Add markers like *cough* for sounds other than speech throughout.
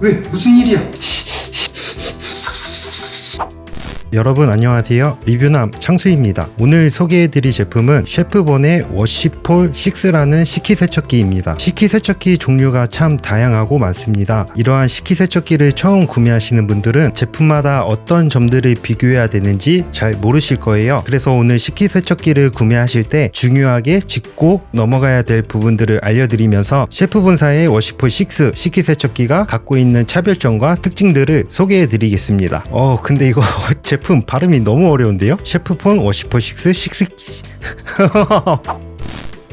왜 무슨 일이야? 여러분 안녕하세요. 리뷰남 창수입니다. 오늘 소개해드릴 제품은 셰프본의 워시폴 6라는 식기세척기입니다. 식기세척기 종류가 참 다양하고 많습니다. 이러한 식기세척기를 처음 구매하시는 분들은 제품마다 어떤 점들을 비교해야 되는지 잘 모르실 거예요. 그래서 오늘 식기세척기를 구매하실 때 중요하게 짚고 넘어가야 될 부분들을 알려드리면서 셰프본사의 워시폴 6 식기세척기가 갖고 있는 차별점과 특징들을 소개해드리겠습니다. 어 근데 이거 *laughs* 제품 발음이 너무 어려운데요? 셰프폰 워시폴 6 식스 자, *laughs*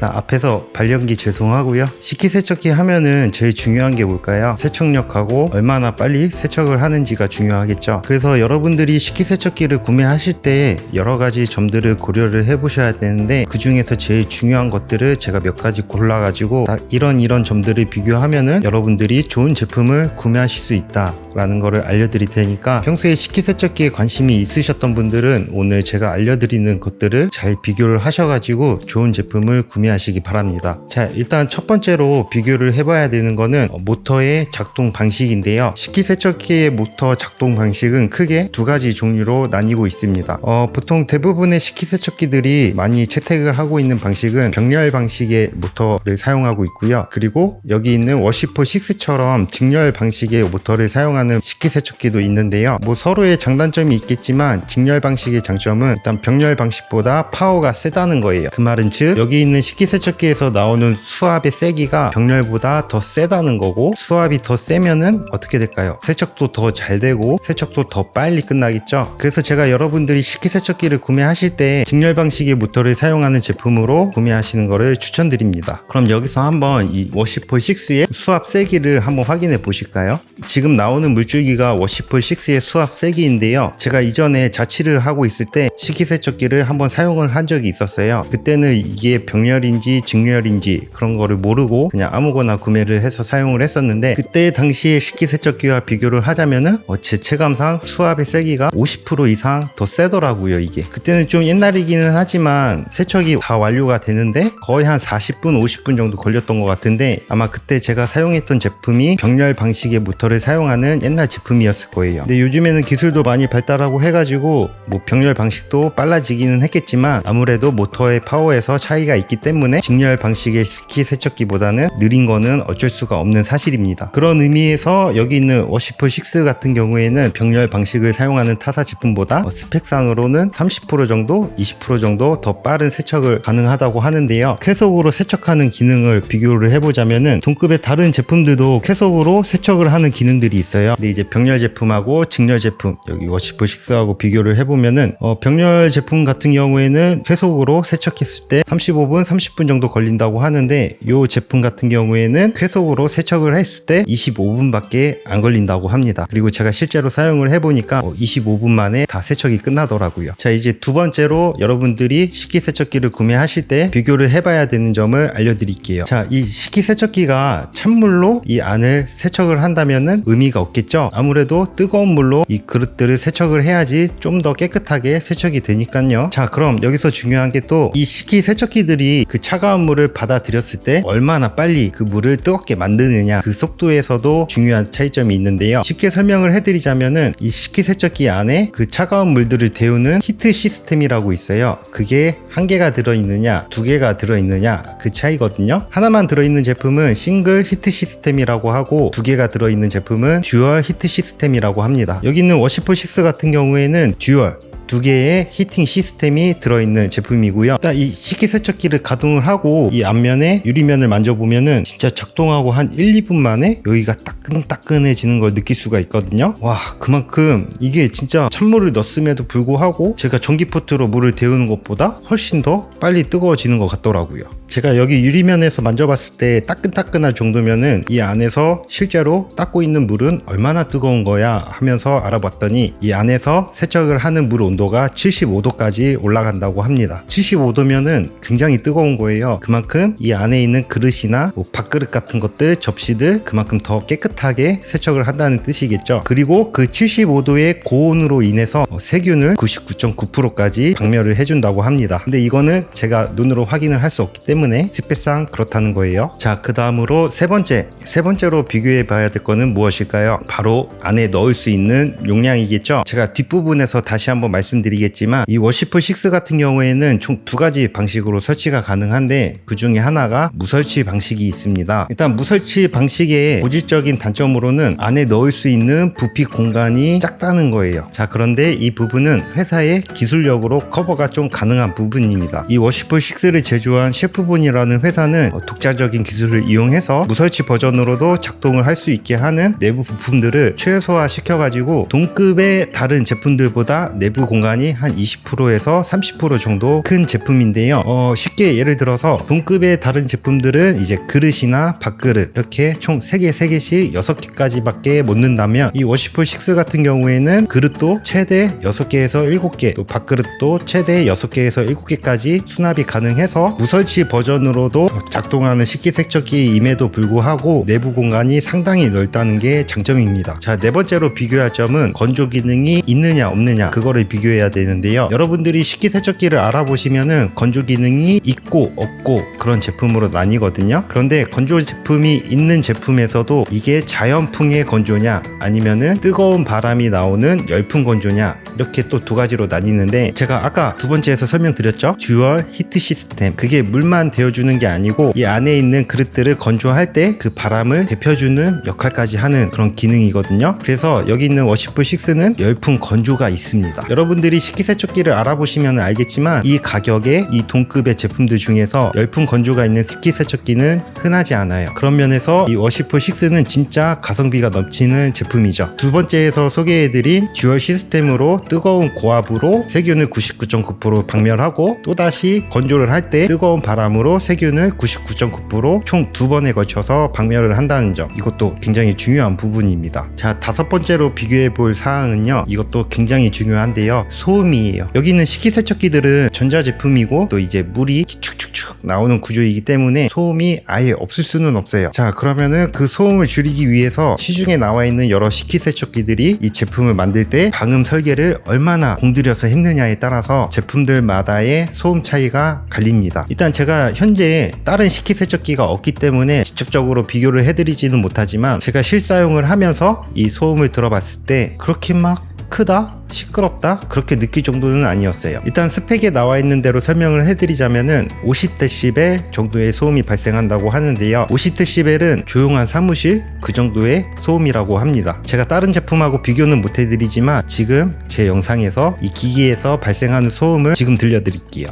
앞에서 발연기 죄송하고요. 식기세척기 하면은 제일 중요한 게 뭘까요? 세척력하고 얼마나 빨리 세척을 하는지가 중요하겠죠. 그래서 여러분들이 식기세척기를 구매하실 때 여러 가지 점들을 고려를 해보셔야 되는데 그 중에서 제일 중요한 것들을 제가 몇 가지 골라가지고 딱 이런 이런 점들을 비교하면은 여러분들이 좋은 제품을 구매하실 수 있다라는 거를 알려드릴 테니까 평소에 식기세척기에 관심이 있으셨던 분들은 오늘 제가 알려드리는 것들을 잘 비교를 하셔가지고 좋은 제품을 구매 하시기 바랍니다. 자, 일단 첫 번째로 비교를 해봐야 되는 거는 모터의 작동 방식인데요. 식기세척기의 모터 작동 방식은 크게 두 가지 종류로 나뉘고 있습니다. 어, 보통 대부분의 식기세척기들이 많이 채택을 하고 있는 방식은 병렬 방식의 모터를 사용하고 있고요. 그리고 여기 있는 워시포 6처럼 직렬 방식의 모터를 사용하는 식기세척기도 있는데요. 뭐 서로의 장단점이 있겠지만 직렬 방식의 장점은 일단 병렬 방식보다 파워가 세다는 거예요. 그 말은 즉 여기 있는 식 기세척기에서 나오는 수압의 세기가 병렬보다 더 세다는 거고 수압이 더 세면은 어떻게 될까요? 세척도 더 잘 되고 세척도 더 빨리 끝나겠죠. 그래서 제가 여러분들이 식기세척기를 구매하실 때 직렬 방식의 모터를 사용하는 제품으로 구매하시는 것을 추천드립니다. 그럼 여기서 한번 이 워시폴 6의 수압 세기를 한번 확인해 보실까요? 지금 나오는 물줄기가 워시폴 6의 수압 세기인데요. 제가 이전에 자취를 하고 있을 때 식기세척기를 한번 사용을 한 적이 있었어요. 그때는 이게 병렬 인지 직렬인지 그런 거를 모르고 그냥 아무거나 구매를 해서 사용을 했었는데 그때 당시에 식기세척기와 비교를 하자면은 어, 제 체감상 수압의 세기가 50% 이상 더 세더라고요 이게. 그때는 좀 옛날이기는 하지만 세척이 다 완료가 되는데 거의 한 40분 50분 정도 걸렸던 것 같은데 아마 그때 제가 사용했던 제품이 병렬 방식의 모터를 사용하는 옛날 제품이었을 거예요. 근데 요즘에는 기술도 많이 발달하고 해가지고 뭐 병렬 방식도 빨라지기는 했겠지만 아무래도 모터의 파워에서 차이가 있기 때문에 직렬 방식의 스키 세척기보다는 느린 거는 어쩔 수가 없는 사실입니다 그런 의미에서 여기 있는 워시폴 6 같은 경우에는 병렬 방식을 사용하는 타사 제품보다 어, 스펙상으로는 30% 정도, 20% 정도 더 빠른 세척을 가능하다고 하는데요. 쾌속으로 세척하는 기능을 비교를 해보자면은 동급의 다른 제품들도 쾌속으로 세척을 하는 기능들이 있어요. 근데 이제 병렬 제품하고 직렬 제품 여기 워시폴 6하고 비교를 해보면은 어, 병렬 제품 같은 경우에는 쾌속으로 세척했을 때 35분, 30분 정도 걸린다고 하는데 이 제품 같은 경우에는 쾌속으로 세척을 했을 때 25분밖에 안 걸린다고 합니다. 그리고 제가 실제로 사용을 해보니까 25분 만에 다 세척이 끝나더라고요. 자 이제 두 번째로 여러분들이 식기세척기를 구매하실 때 비교를 해봐야 되는 점을 알려드릴게요. 자 이 식기세척기가 찬물로 이 안을 세척을 한다면은 의미가 없겠죠. 아무래도 뜨거운 물로 이 그릇들을 세척을 해야지 좀 더 깨끗하게 세척이 되니까요. 자 그럼 여기서 중요한 게 또 이 식기세척기들이 그 차가운 물을 받아들였을 때 얼마나 빨리 그 물을 뜨겁게 만드느냐 그 속도에서도 중요한 차이점이 있는데요. 쉽게 설명을 해드리자면은 이 식기세척기 안에 그 차가운 물들을 데우는 히트 시스템이라고 있어요. 그게 한 개가 들어있느냐, 두 개가 들어있느냐 그 차이거든요. 하나만 들어있는 제품은 싱글 히트 시스템이라고 하고 두 개가 들어있는 제품은 듀얼 히트 시스템이라고 합니다. 여기 있는 워시폴 6 같은 경우에는 듀얼 두 개의 히팅 시스템이 들어있는 제품이고요. 딱 이 식기세척기를 가동을 하고 이 앞면에 유리면을 만져보면은 진짜 작동하고 한 1, 2분 만에 여기가 따끈따끈해지는 걸 느낄 수가 있거든요. 와 그만큼 이게 진짜 찬물을 넣었음에도 불구하고 제가 전기포트로 물을 데우는 것보다 훨씬 더 빨리 뜨거워지는 것 같더라고요. 제가 여기 유리면에서 만져봤을 때 따끈따끈할 정도면은 이 안에서 실제로 닦고 있는 물은 얼마나 뜨거운 거야 하면서 알아봤더니 이 안에서 세척을 하는 물 온도 가 75도까지 올라간다고 합니다. 75도면은 굉장히 뜨거운 거예요. 그만큼 이 안에 있는 그릇이나 뭐 밥그릇 같은 것들, 접시들 그만큼 더 깨끗하게 세척을 한다는 뜻이겠죠. 그리고 그 75도의 고온으로 인해서 어, 세균을 99.9%까지 박멸을 해준다고 합니다. 근데 이거는 제가 눈으로 확인을 할 수 없기 때문에 스펙상 그렇다는 거예요. 자, 그 다음으로 세 번째, 세 번째로 비교해 봐야 될 거는 무엇일까요? 바로 안에 넣을 수 있는 용량이겠죠. 제가 뒷부분에서 다시 한번 말씀 드리겠지만 이 워시풀 6 같은 경우에는 총 두 가지 방식으로 설치가 가능한데 그 중에 하나가 무설치 방식이 있습니다. 일단 무설치 방식의 고질적인 단점으로는 안에 넣을 수 있는 부피 공간이 작다는 거예요. 자, 그런데 이 부분은 회사의 기술력으로 커버가 좀 가능한 부분입니다. 이 워시풀 6를 제조한 셰프본이라는 회사는 어, 독자적인 기술을 이용해서 무설치 버전으로도 작동을 할 수 있게 하는 내부 부품들을 최소화 시켜가지고 동급의 다른 제품들보다 내부 공 간이 한 20%에서 30% 정도 큰 제품인데요. 어, 쉽게 예를 들어서 동급의 다른 제품들은 이제 그릇이나 밥그릇 이렇게 총 3개, 3개씩 6개까지밖에 못 넣는다면 이 워시풀 6 같은 경우에는 그릇도 최대 6개에서 7개 또 밥그릇도 최대 6개에서 7개까지 수납이 가능해서 무설치 버전으로도 작동하는 식기세척기임에도 불구하고 내부 공간이 상당히 넓다는 게 장점입니다. 자, 네 번째로 비교할 점은 건조 기능이 있느냐 없느냐 그거를 비교해야 되는데요. 여러분들이 식기세척기를 알아보시면은 건조 기능이 있고 없고 그런 제품으로 나뉘거든요. 그런데 건조 제품이 있는 제품에서도 이게 자연풍의 건조냐 아니면은 뜨거운 바람이 나오는 열풍 건조냐 이렇게 또 두 가지로 나뉘는데 제가 아까 두 번째에서 설명드렸죠. 듀얼 히트 시스템 그게 물만 데워주는 게 아니고 이 안에 있는 그릇들을 건조할 때 그 바람을 데펴주는 역할까지 하는 그런 기능이거든요. 그래서 여기 있는 워시풀 6는 열풍 건조가 있습니다. 여러분들이 식기세척기를 알아보시면 알겠지만 이 가격에 이 동급의 제품들 중에서 열풍 건조가 있는 식기세척기는 흔하지 않아요. 그런 면에서 이 워시풀 6는 진짜 가성비가 넘치는 제품이죠. 두 번째에서 소개해드린 듀얼 시스템으로 뜨거운 고압으로 세균을 99.9% 박멸하고 또다시 건조를 할 때 뜨거운 바람으로 세균을 99.9%총 두 번에 걸쳐서 박멸을 한다는 점 이것도 굉장히 중요한 부분입니다. 자 다섯 번째로 비교해 볼 사항은요 이것도 굉장히 중요한데요 소음이에요. 여기 있는 식기세척기들은 전자제품이고 또 이제 물이 축축축 나오는 구조이기 때문에 소음이 아예 없을 수는 없어요. 자 그러면은 그 소음을 줄이기 위해서 시중에 나와 있는 여러 식기세척기들이 이 제품을 만들 때 방음 설계를 얼마나 공들여서 했느냐에 따라서 제품들마다의 소음 차이가 갈립니다. 일단 제가 현재 다른 식기세척기가 없기 때문에 직접적으로 비교를 해드리지는 못하지만 제가 실사용을 하면서 이 소음을 들어봤을 때 그렇게 막 크다? 시끄럽다? 그렇게 느낄 정도는 아니었어요. 일단 스펙에 나와 있는 대로 설명을 해드리자면은 50dB 정도의 소음이 발생한다고 하는데요. 50dB은 조용한 사무실 그 정도의 소음이라고 합니다. 제가 다른 제품하고 비교는 못 해드리지만 지금 제 영상에서 이 기기에서 발생하는 소음을 지금 들려드릴게요.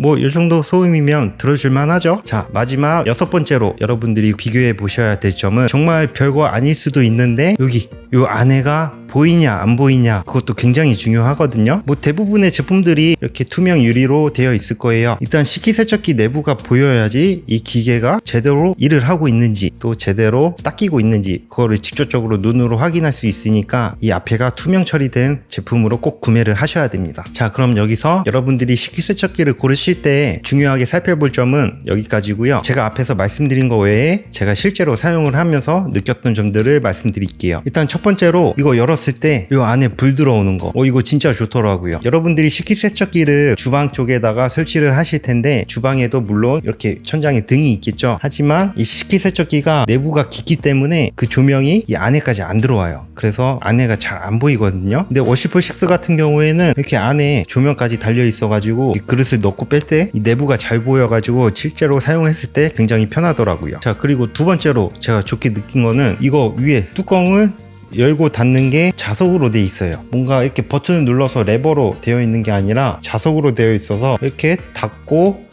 뭐 이 정도 소음이면 들어줄만 하죠? 자 마지막 여섯 번째로 여러분들이 비교해 보셔야 될 점은 정말 별거 아닐 수도 있는데 여기 요 안에가 보이냐 안 보이냐 그것도 굉장히 중요하거든요. 뭐 대부분의 제품들이 이렇게 투명 유리로 되어 있을 거예요. 일단 식기세척기 내부가 보여야지 이 기계가 제대로 일을 하고 있는지 또 제대로 닦이고 있는지 그거를 직접적으로 눈으로 확인할 수 있으니까 이 앞에가 투명 처리된 제품으로 꼭 구매를 하셔야 됩니다. 자 그럼 여기서 여러분들이 식기세척기를 고르실 때 중요하게 살펴볼 점은 여기까지고요. 제가 앞에서 말씀드린 거 외에 제가 실제로 사용을 하면서 느꼈던 점들을 말씀드릴게요. 일단 첫 번째로 이거 열었을 때 이 안에 불 들어오는 거. 어, 이거 진짜 좋더라고요. 여러분들이 식기세척기를 주방 쪽에다가 설치를 하실 텐데 주방에도 물론 이렇게 천장에 등이 있겠죠. 하지만 이 식기세척기가 내부가 깊기 때문에 그 조명이 이 안에까지 안 들어와요. 그래서 안에가 잘 안 보이거든요. 근데 워시풀 6 같은 경우에는 이렇게 안에 조명까지 달려 있어 가지고 그릇을 넣고 뺄 때 내부가 잘 보여 가지고 실제로 사용했을 때 굉장히 편하더라고요. 자 그리고 두 번째로 제가 좋게 느낀 거는 이거 위에 뚜껑을 열고 닫는 게 자석으로 돼 있어요. 뭔가 이렇게 버튼을 눌러서 레버로 되어 있는 게 아니라 자석으로 되어 있어서 이렇게 닫고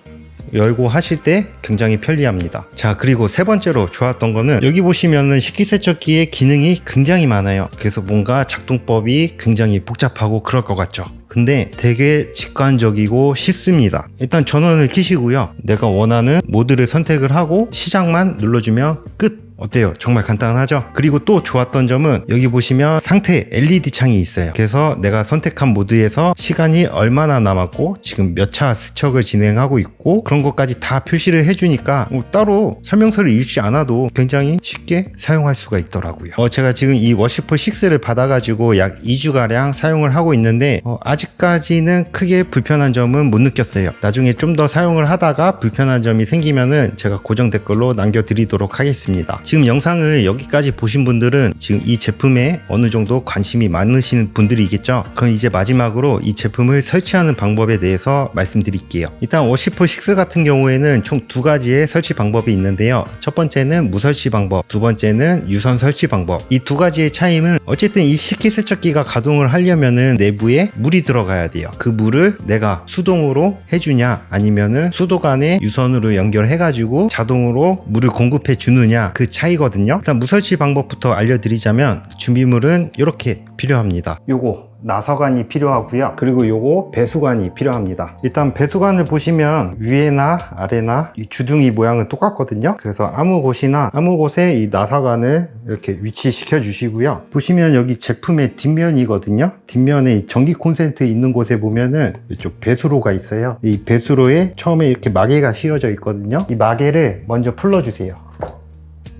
열고 하실 때 굉장히 편리합니다. 자, 그리고 세 번째로 좋았던 거는 여기 보시면은 식기세척기의 기능이 굉장히 많아요. 그래서 뭔가 작동법이 굉장히 복잡하고 그럴 것 같죠. 근데 되게 직관적이고 쉽습니다. 일단 전원을 켜시고요. 내가 원하는 모드를 선택을 하고 시작만 눌러주면 끝! 어때요? 정말 간단하죠? 그리고 또 좋았던 점은 여기 보시면 상태 LED 창이 있어요. 그래서 내가 선택한 모드에서 시간이 얼마나 남았고 지금 몇차 세척을 진행하고 있고 그런 것까지 다 표시를 해주니까 뭐 따로 설명서를 읽지 않아도 굉장히 쉽게 사용할 수가 있더라고요. 어, 제가 지금 이 워시퍼 6를 받아가지고 약 2주가량 사용을 하고 있는데 어, 아직까지는 크게 불편한 점은 못 느꼈어요. 나중에 좀 더 사용을 하다가 불편한 점이 생기면은 제가 고정 댓글로 남겨드리도록 하겠습니다. 지금 영상을 여기까지 보신 분들은 지금 이 제품에 어느 정도 관심이 많으신 분들이겠죠. 그럼 이제 마지막으로 이 제품을 설치하는 방법에 대해서 말씀드릴게요. 일단 워시퍼 6 같은 경우에는 총 두 가지의 설치 방법이 있는데요. 첫 번째는 무설치 방법, 두 번째는 유선 설치 방법. 이 두 가지의 차이는 어쨌든 이 식기세척기가 가동을 하려면은 내부에 물이 들어가야 돼요. 그 물을 내가 수동으로 해주냐 아니면은 수도관에 유선으로 연결해가지고 자동으로 물을 공급해 주느냐 그 차이거든요. 일단 무설치 방법부터 알려드리자면 준비물은 이렇게 필요합니다. 요거 나서관이 필요하고요. 그리고 요거 배수관이 필요합니다. 일단 배수관을 보시면 위에나 아래나 이 주둥이 모양은 똑같거든요. 그래서 아무 곳이나 아무 곳에 이 나사관을 이렇게 위치시켜 주시고요. 보시면 여기 제품의 뒷면이거든요. 뒷면에 이 전기 콘센트 있는 곳에 보면은 이쪽 배수로가 있어요. 이 배수로에 처음에 이렇게 마개가 씌워져 있거든요. 이 마개를 먼저 풀러 주세요.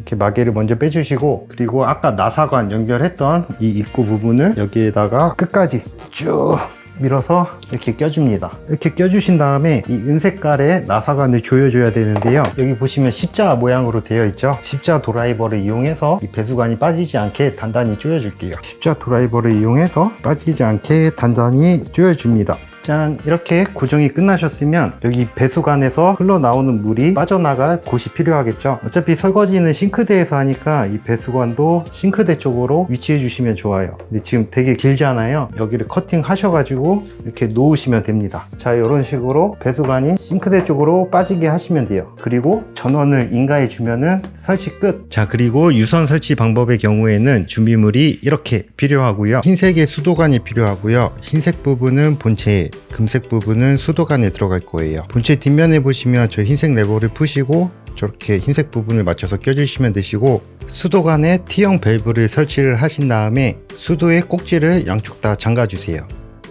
이렇게 마개를 먼저 빼주시고 그리고 아까 나사관 연결했던 이 입구 부분을 여기에다가 끝까지 쭉 밀어서 이렇게 껴줍니다. 이렇게 껴주신 다음에 이 은색깔의 나사관을 조여줘야 되는데요. 여기 보시면 십자 모양으로 되어 있죠. 십자 드라이버를 이용해서 이 배수관이 빠지지 않게 단단히 조여줄게요. 십자 드라이버를 이용해서 빠지지 않게 단단히 조여줍니다. 짠 이렇게 고정이 끝나셨으면 여기 배수관에서 흘러나오는 물이 빠져나갈 곳이 필요하겠죠. 어차피 설거지는 싱크대에서 하니까 이 배수관도 싱크대 쪽으로 위치해 주시면 좋아요. 근데 지금 되게 길잖아요. 여기를 커팅 하셔가지고 이렇게 놓으시면 됩니다. 자 이런 식으로 배수관이 싱크대 쪽으로 빠지게 하시면 돼요. 그리고 전원을 인가해 주면은 설치 끝자 그리고 유선 설치 방법의 경우에는 준비물이 이렇게 필요하고요. 흰색의 수도관이 필요하고요. 흰색 부분은 본체 금색 부분은 수도관에 들어갈 거예요. 본체 뒷면에 보시면 저 흰색 레버를 푸시고 저렇게 흰색 부분을 맞춰서 껴주시면 되시고 수도관에 T형 밸브를 설치를 하신 다음에 수도의 꼭지를 양쪽 다 잠가주세요.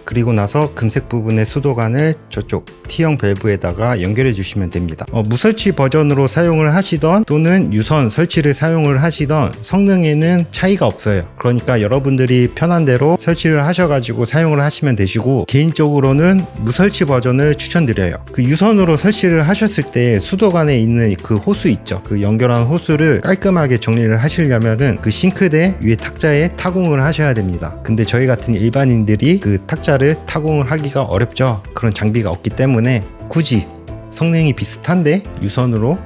그리고 나서 금색 부분의 수도관을 저쪽 T형 밸브에다가 연결해 주시면 됩니다. 어, 무설치 버전으로 사용을 하시던 또는 유선 설치를 사용을 하시던 성능에는 차이가 없어요. 그러니까 여러분들이 편한 대로 설치를 하셔가지고 사용을 하시면 되시고 개인적으로는 무설치 버전을 추천드려요. 그 유선으로 설치를 하셨을 때 수도관에 있는 그 호수 있죠. 그 연결한 호수를 깔끔하게 정리를 하시려면은 그 싱크대 위에 탁자에 타공을 하셔야 됩니다. 근데 저희 같은 일반인들이 그 탁자 를 타공을 하기가 어렵죠. 그런 장비가 없기 때문에 굳이 성능이 비슷한데 유선으로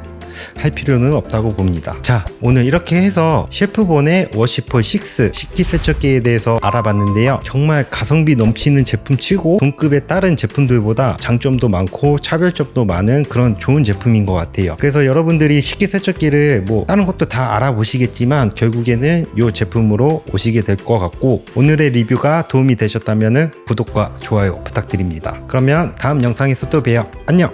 할 필요는 없다고 봅니다. 자, 오늘 이렇게 해서 셰프본의 워시퍼 6 식기세척기에 대해서 알아봤는데요. 정말 가성비 넘치는 제품 치고 동급의 다른 제품들보다 장점도 많고 차별점도 많은 그런 좋은 제품인 것 같아요. 그래서 여러분들이 식기세척기를 뭐 다른 것도 다 알아보시겠지만 결국에는 이 제품으로 오시게 될 것 같고 오늘의 리뷰가 도움이 되셨다면 구독과 좋아요 부탁드립니다. 그러면 다음 영상에서 또 봬요. 안녕!